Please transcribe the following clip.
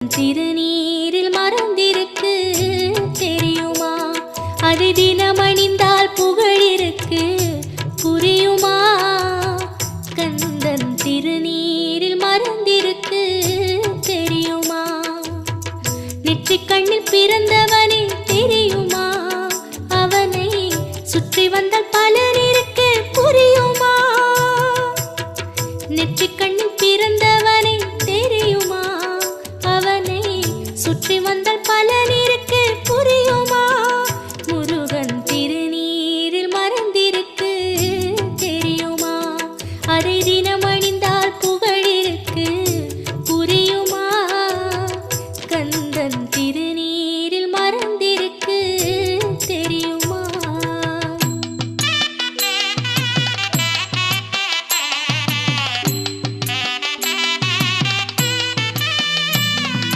சிறுநீரில் மறந்திருக்கு தெரியுமா? அது தினமணிந்தால் புகழிருக்கு புரியுமா? கந்தன் சிறுநீரில் மறந்திருக்கு தெரியுமா? நெற்றி கண்ணில் பிறந்தவனே தெரியுமா? அவனை சுற்றி வந்தால் பலர் இருக்கு புரியுமா? நெற்றி கண்ணில் பிறந்தவன் சுற்றி வந்தால் பலனிருக்கு. புரியுமா? முருகன் திருநீரில் மறந்திருக்கு. தெரியுமா? அதை